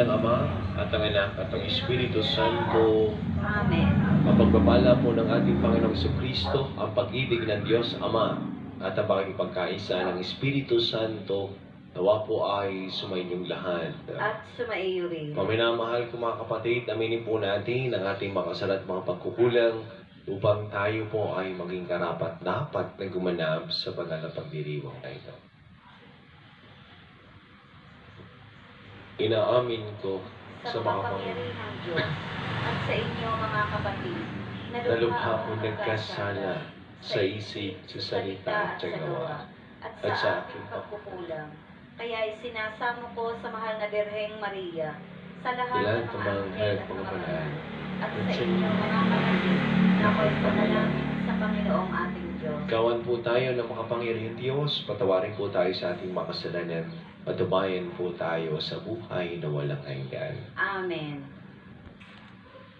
Bilang Ama at ang Anak at ang Espiritu Santo, Amen. mapagpapala po ng ating Panginoong Kristo ang pag-ibig ng Diyos Ama at ang pakikipagkaisa ng Espiritu Santo nawa po ay sumainyong lahat. At sumaiyo rin. Paminamahal ko mga kapatid, aminin po natin ang ating makasala at mga pagkukulang upang tayo po ay maging karapat dapat na gumanap sa banal na pagdiriwang na ito. Inaamin ko Sa makapangyarihang Diyos at sa inyo mga kapatid, na lubha ko nagkasala sa isip, sa salita at sa gawa, at at sa sa aking pagkukulang. Kaya isinasamo ko sa mahal na Birheng Maria, sa lahat ng mga anghel at mga banal. at sa sa inyo mga kapatid, na ako'y panalangin sa Panginoong ating Diyos. Gawan po tayo ng makapangyarihang Diyos, patawarin po tayo sa ating makasalanan, patubayan po tayo sa buhay na walang hanggan. Amen.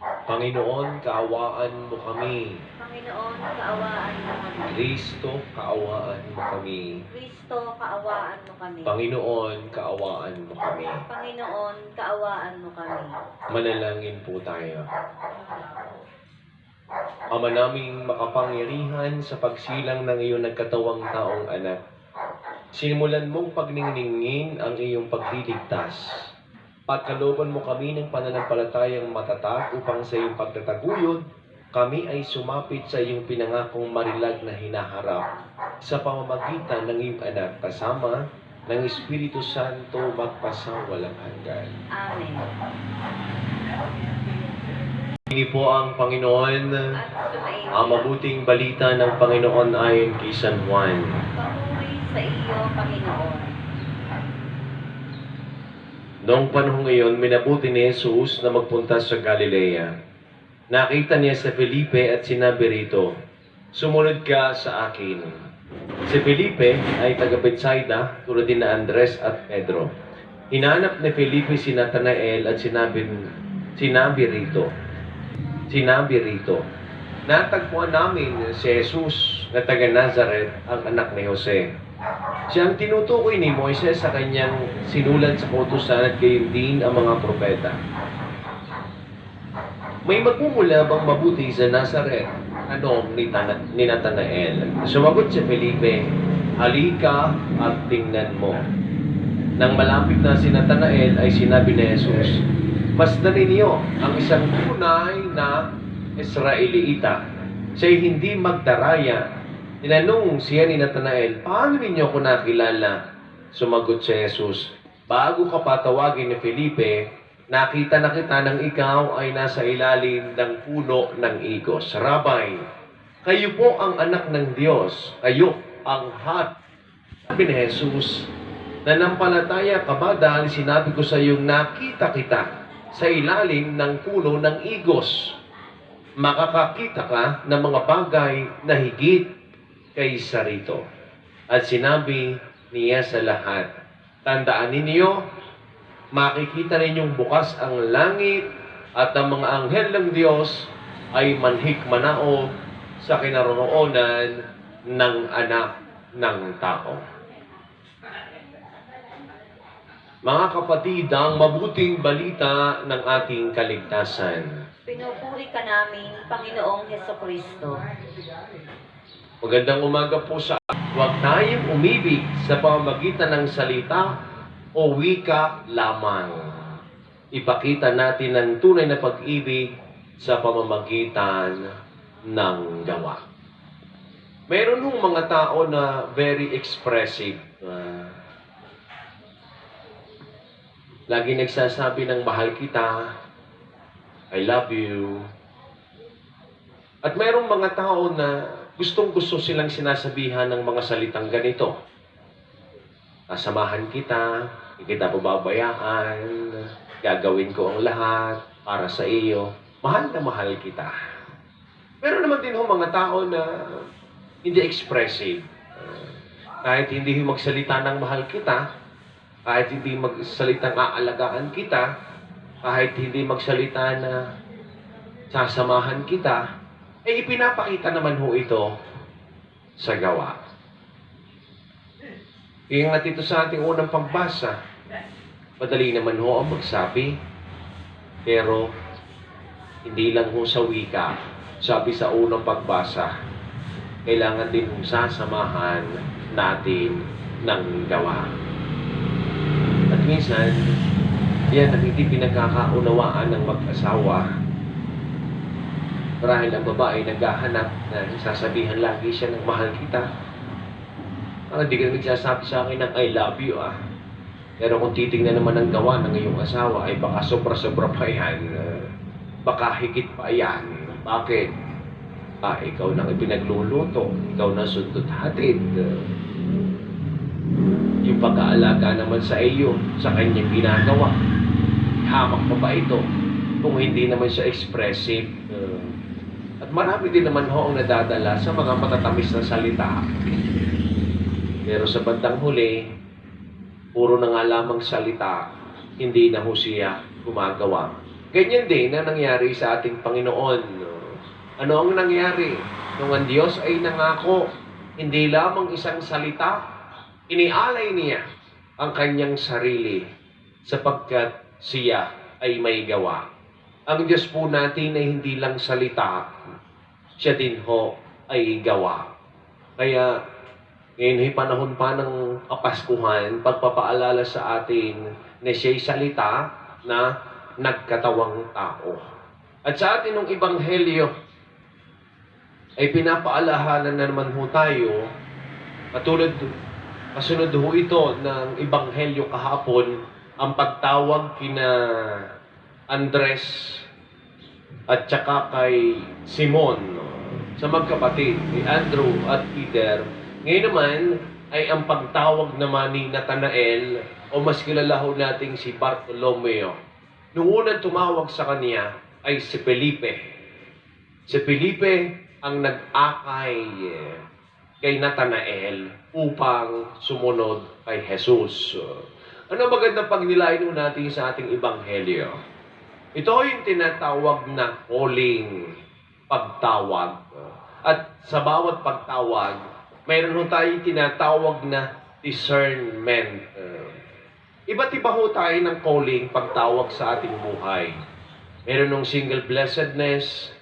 Panginoon, kaawaan mo kami. Panginoon, kaawaan mo kami. Kristo, kaawaan mo kami. Kristo, kaawaan mo kami. Panginoon, kaawaan mo kami. Panginoon, kaawaan mo kami. Manalangin po tayo. Ama naming makapangyarihan sa pagsilang ng iyong nagkatawang taong anak. Sinimulan mong pagningning ang iyong pagliligtas. Pagkalooban mo kami ng pananampalatayang matatag upang sa iyong pagtataguyod, kami ay sumapit sa iyong pinangakong marilag na hinaharap sa pamamagitan ng iyong anak kasama ng Espiritu Santo magpasawalang hanggan. Amen. Hindi po ang Panginoon ang mabuting balita ng Panginoon ayon kay San Juan. Sa iyo, Panginoon. Noong panahong iyon, minabuti ni Jesus na magpunta sa Galilea. Nakita niya si Felipe at sinabi rito, Sumunod ka sa akin. Si Felipe ay taga Bethsaida, tulad din na Andres at Pedro. Hinanap ni Felipe si Nathanael at sinabi, sinabi rito, sinabi rito, Natagpuan namin si Jesus na taga Nazareth, ang anak ni Jose. Siyang tinutukoy ni Moises sa kanyang sinulat sa kautusan at gayon din ang mga propeta. May magmumula bang mabuti sa Nazareth? Anong ni, Tana- ni? Sumagot si Felipe, Halika at tingnan mo. Nang malapit na si Nathanael ay sinabi ni Jesus, Masdanin niyo ang isang tunay na Israelita. Siya'y hindi magdaraya. Tinanong siya ni Nathanael, Paano ninyo ako nakilala? Sumagot si Jesus, Bago ka patawagin ni Felipe, nakita na kita nang ikaw ay nasa ilalim ng puno ng igos. Rabay, kayo po ang anak ng Diyos. Kayo ang hat. Sabi ni Jesus, Nanampalataya ka ba dahil sinabi ko sa iyong nakita kita sa ilalim ng puno ng igos? Makakakita ka ng mga bagay na higit kaysa rito. At sinabi niya sa lahat, Tandaan ninyo, makikita ninyong bukas ang langit at ang mga anghel ng Diyos ay manhik manaog sa kinaroroonan ng anak ng tao. Mga kapatid, ang mabuting balita ng ating kaligtasan. Pinupuri ka namin, Panginoong Heso Kristo. Magandang umaga po sa Huwag tayong umibig sa pamamagitan ng salita o wika lamang. Ipakita natin ang tunay na pag-ibig sa pamamagitan ng gawa. Meron hong mga tao na very expressive. Ah, lagi nagsasabi ng mahal kita, I love you. At mayroong mga tao na gustong gusto silang sinasabihan ng mga salitang ganito. Kasamahan kita, hindi kita pababayaan, gagawin ko ang lahat para sa iyo. Mahal na mahal kita. Meron naman din ho mga tao na hindi expressive. Kahit hindi magsalita ng mahal kita, kahit hindi magsalitang aalagaan kita, kahit hindi magsalita na sasamahan kita, eh ipinapakita naman ho ito sa gawa. Ingat ito sa ating unang pagbasa. Madali naman ho ang magsabi. Pero, hindi lang ho sa wika. Sabi sa unang pagbasa, kailangan din hong sasamahan natin ng gawa. At minsan, yan ang hindi pinagkakaunawaan ng mag-asawa. Marahil ang babae naghahanap na sasabihan lagi siya ng mahal kita. Parang hindi ka nagsasabi sa akin ng I love you ah. Pero kung titingnan naman ang gawa ng iyong asawa ay baka sobra-sobra pa yan. Uh, baka higit pa yan. Bakit? Ah, ikaw nang ipinagluluto. Ikaw na sundot hatid. Yung pag-aalaga naman sa iyo, sa kanyang ginagawa. Hamak pa ba ito? Kung hindi naman siya expressive. Marami din naman ho ang nadadala sa mga matatamis na salita. Pero sa bandang huli, puro na nga lamang salita, hindi na ho siya gumagawa. Ganyan din na nangyari sa ating Panginoon. Ano ang nangyari? Nung ang Diyos ay nangako, hindi lamang isang salita, inialay niya ang kanyang sarili sapagkat siya ay may gawa. Ang Diyos po natin ay hindi lang salita, siya din ho ay gawa. Kaya ngayon ay panahon pa ng Kapaskuhan, pagpapaalala sa atin na siya'y salita na nagkatawang tao. At sa atin ng Ebanghelyo, ay pinapaalahanan na naman ho tayo, katulad, kasunod ho ito ng Ebanghelyo kahapon, ang pagtawag kina Andres at saka kay Simon sa magkapatid, ni Andrew at Peter. Ngayon naman ay ang pagtawag naman ni Nathanael o mas kilala ho nating si Bartolomeo. Nung unang tumawag sa kanya ay si Felipe. Si Felipe ang nag-akay kay Nathanael upang sumunod kay Jesus. Ano magandang pagnilayan ho natin sa ating ebanghelyo? Ito yung tinatawag na calling, pagtawag. Sa bawat pagtawag, mayroon ho tayong tinatawag na discernment. Iba't iba ho tayo ng calling, pagtawag sa ating buhay. Meron ng single blessedness,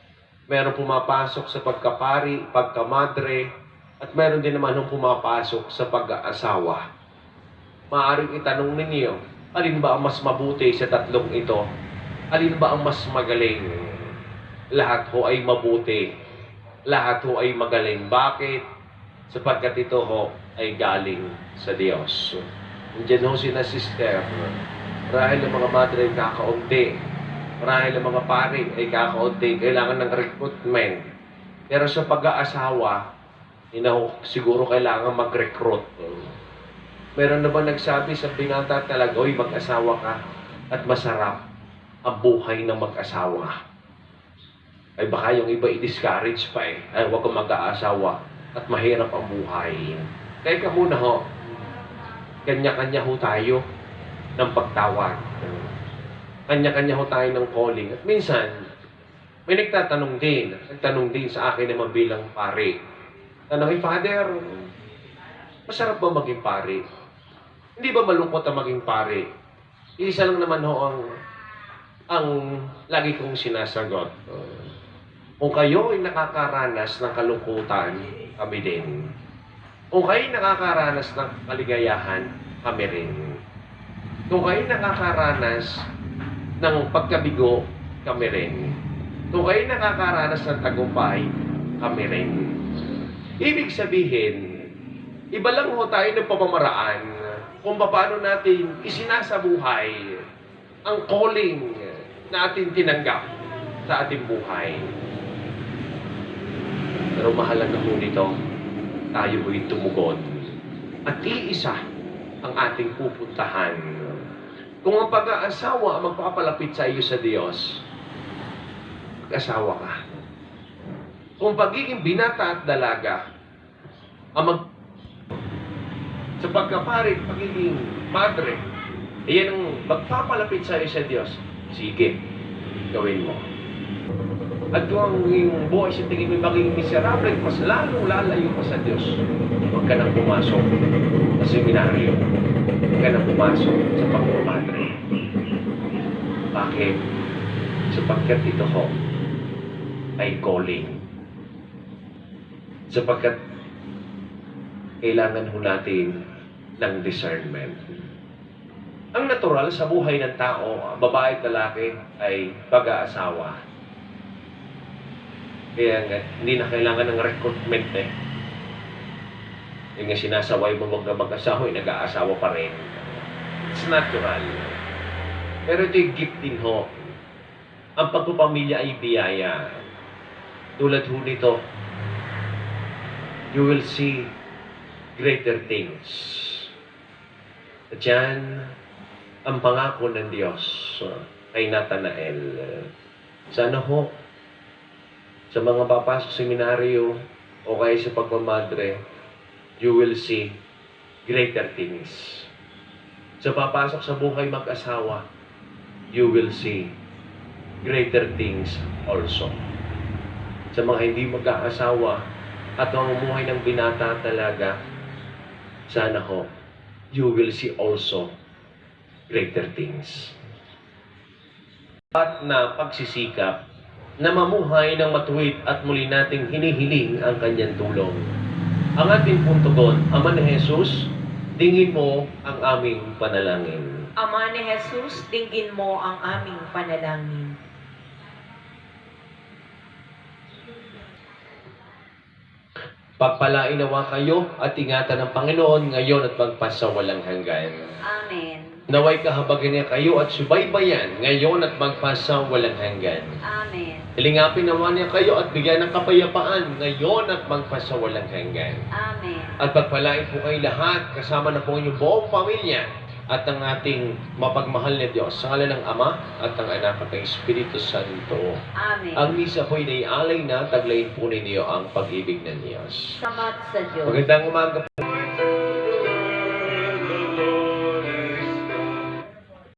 meron pumapasok sa pagkapari, pagkamadre, at meron din naman hong pumapasok sa pag-aasawa. Maaring itanong ninyo, alin ba ang mas mabuti sa tatlong ito? Alin ba ang mas magaling? Lahat ho ay mabuti. Lahat ho ay magaling. Bakit? Sapagkat ito ho ay galing sa Diyos. Nandiyan ho si na sister. Marahil ang mga madre ay kakaunti. Marahil ang mga pari ay kakaunti. Kailangan ng recruitment. Pero sa pag-aasawa, hindi na ho siguro kailangan mag-recruit. Meron na ba nagsabi sa binata talaga, oy mag-asawa ka at masarap ang buhay ng mag-asawa. Ay baka yung iba i-discourage pa eh. Ay huwag kang mag-aasawa at mahirap ang buhay. Kaya ka muna ho, kanya-kanya ho tayo ng pagtawag. Kanya-kanya ho tayo ng calling. At minsan, may nagtatanong din, nagtanong din sa akin naman bilang pare. Tanong, hey, Father, masarap ba maging pare? Hindi ba malungkot ang maging pare? Isa lang naman ho ang ang lagi kong sinasagot. Kung kayo ay nakakaranas ng kalungkutan, kami din. Kung kayo ay nakakaranas ng kaligayahan, kami rin. Kung kayo ay nakakaranas ng pagkabigo, kami rin. Kung kayo ay nakakaranas ng tagumpay, kami rin. Ibig sabihin, iba lang ho tayo ng pamamaraan kung paano natin isinasabuhay ang calling na ating tinanggap sa ating buhay. Pero mahalaga ho nito, tayo ho'y tumugon. At iisa ang ating pupuntahan. Kung ang pag-aasawa magpapalapit sa iyo sa Diyos, mag-asawa ka. Kung pagiging binata at dalaga, ang mag sa pagkapari, pagiging madre, iyan ang magpapalapit sa iyo sa Diyos. Sige, gawin mo. At ang iyong buhay sa tingin mo maging miserable, mas lalong lalayo pa sa Diyos. Huwag ka nang pumasok sa seminaryo. Huwag ka nang pumasok sa pagpapadre. Bakit? Sapagkat ito ho ay calling. Sapagkat kailangan ho natin ng discernment. Ang natural sa buhay ng tao, babae at lalaki, ay pag-aasawa. Kaya nga, hindi na kailangan ng recruitment eh. Yung nga sinasaway mo na mag-asawa, nag-aasawa pa rin. It's natural. Pero ito yung gift din ho. Ang pagpapamilya ay biyaya. Tulad ho nito, you will see greater things. At yan, ang pangako ng Diyos kay Nathanael. Sana ho, sa mga papasok seminaryo o kaya sa pagmamadre, you will see greater things. Sa papasok sa buhay mag-asawa, you will see greater things also. Sa mga hindi mag-aasawa at mamumuhay ng binata talaga, sana ho, you will see also greater things. At na pagsisikap na mamuhay ng matuwid at muli nating hinihiling ang kanyang tulong. Ang ating punto doon, Ama ni Jesus, dingin mo ang aming panalangin. Ama ni Jesus, dinggin mo ang aming panalangin. Pagpalain nawa kayo at ingatan ng Panginoon ngayon at magpasawalang hanggan. Amen. Naway kahabagan niya kayo at subaybayan ngayon at magpasawalang hanggan. Amen. Ilingapin naman niya kayo at bigyan ng kapayapaan ngayon at magpasawalang hanggan. Amen. At pagpalain po kayo lahat kasama na po inyong buong pamilya at ang ating mapagmahal na Diyos sa ngalan ng Ama at ng Anak at ng Espiritu Santo. Amen. Ang misa po'y naialay na taglayin po ninyo ang pag-ibig ng Diyos. Salamat sa Diyos. Magandang umaga po.